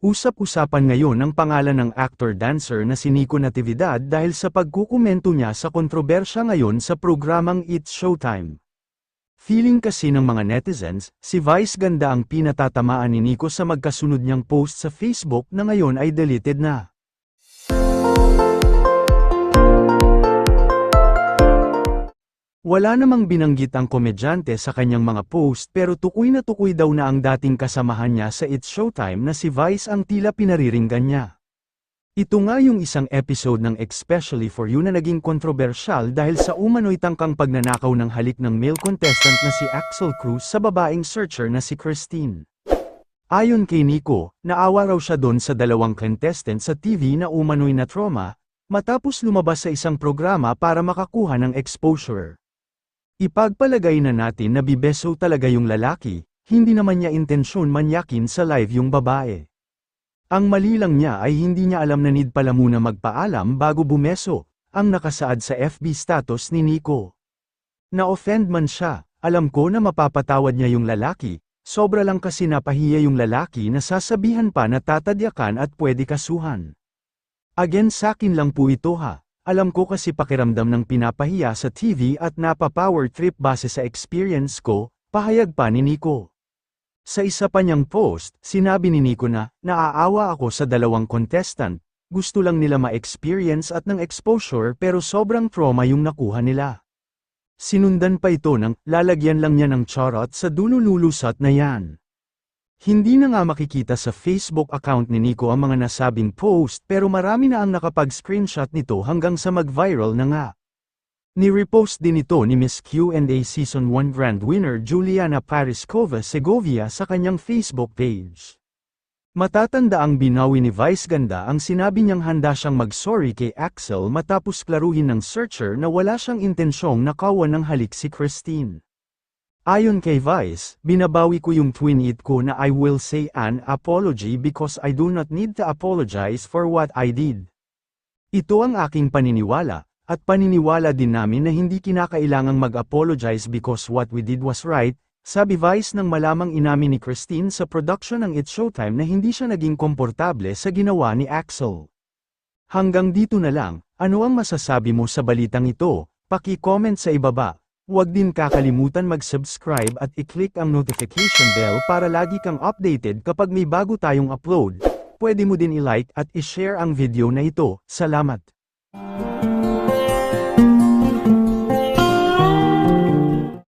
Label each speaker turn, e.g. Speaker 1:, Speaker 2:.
Speaker 1: Usap-usapan ngayon ang pangalan ng actor-dancer na si Nico Natividad dahil sa pagkukomento niya sa kontrobersya ngayon sa programang It's Showtime. Feeling kasi ng mga netizens, si Vice Ganda ang pinatatamaan ni Nico sa magkasunod niyang post sa Facebook na ngayon ay deleted na. Wala namang binanggit ang komedyante sa kanyang mga post pero tukoy na tukoy daw na ang dating kasamahan niya sa It's Showtime na si Vice ang tila pinariringgan niya. Ito nga yung isang episode ng Especially For You na naging kontrobersyal dahil sa umano'y tangkang pagnanakaw ng halik ng male contestant na si Axel Cruz sa babaeng searcher na si Christine. Ayon kay Nico, naawa raw siya doon sa dalawang contestant sa TV na umano'y na trauma, matapos lumabas sa isang programa para makakuha ng exposure. Ipagpalagay na natin na bibeso talaga yung lalaki, hindi naman niya intensyon manyakin sa live yung babae. Ang mali lang niya ay hindi niya alam na need pala muna magpaalam bago bumeso, ang nakasaad sa FB status ni Nico. Na-offend man siya, alam ko na mapapatawad niya yung lalaki, sobra lang kasi napahiya yung lalaki na sasabihan pa na tatadyakan at pwede kasuhan. Again sakin lang po ito ha. Alam ko kasi pakiramdam ng pinapahiya sa TV at napa-power trip base sa experience ko, pahayag pa ni Nico. Sa isa pa niyang post, sinabi ni Nico na, naaawa ako sa dalawang contestant, gusto lang nila ma-experience at ng exposure pero sobrang trauma yung nakuha nila. Sinundan pa ito ng, lalagyan lang niya ng charot sa dulululusat na yan. Hindi na nga makikita sa Facebook account ni Nico ang mga nasabing post pero marami na ang nakapag-screenshot nito hanggang sa mag-viral na nga. Ni-repost din ito ni Miss Q&A Season 1 Grand Winner Juliana Pariskova Segovia sa kanyang Facebook page. Matatanda ang binawi ni Vice Ganda ang sinabi niyang handa siyang mag-sorry kay Axel matapos klaruhin ng searcher na wala siyang intensyong nakawan ng halik si Christine. Ayon kay Vice, binabawi ko yung twin it ko na I will say an apology because I do not need to apologize for what I did. Ito ang aking paniniwala, at paniniwala din namin na hindi kinakailangang mag-apologize because what we did was right, sabi Vice nang malamang inamin ni Christine sa production ng It's Showtime na hindi siya naging komportable sa ginawa ni Axel. Hanggang dito na lang, ano ang masasabi mo sa balitang ito? Paki-comment sa ibaba. Huwag din kakalimutan mag-subscribe at i-click ang notification bell para lagi kang updated kapag may bago tayong upload. Pwede mo din i-like at i-share ang video na ito. Salamat!